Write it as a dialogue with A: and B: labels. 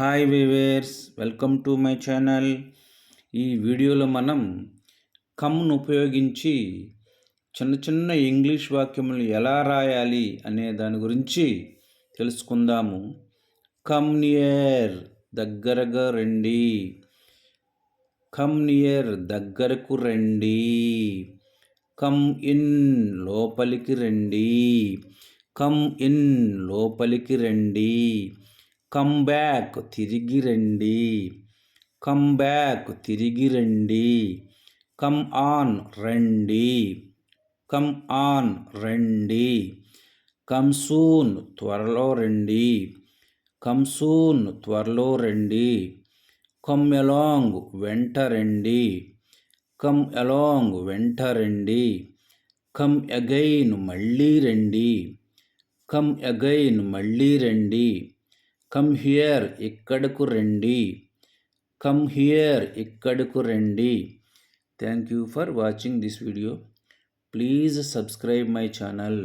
A: Hi viewers welcome to my channel. ఈ వీడియోలో మనం కమ్ను ఉపయోగించి చిన్న చిన్న ఇంగ్లీష్ వాక్యములు ఎలా రాయాలి అనే దాని గురించి తెలుసుకుందాము. కమ్ నియర్ దగ్గరగా రండి. కమ్ నియర్ దగ్గరకు రండి. కమ్ ఇన్ లోపలికి రండి. కమ్ ఇన్ లోపలికి రండి. కమ్ బ్యాక్ తిరిగి రండి. కమ్ బ్యాక్ తిరిగి రండి. కమ్ ఆన్ రండి. కమ్ ఆన్ రండి. కమ్ సూన్ త్వరలో రండి. కమ్ సూన్ త్వరలో రండి. కమ్ ఎలాంగ్ వెంట రండి. కమ్ ఎలాంగ్ వెంట రండి. కమ్ అగైన్ మళ్ళీ రండి. కమ్ అగైన్ మళ్ళీ రండి. కమ్ హియర్ ఇక్కడకు రండి. కమ్ హియర్ ఇక్కడకు రండి. Thank you for watching this video please subscribe my channel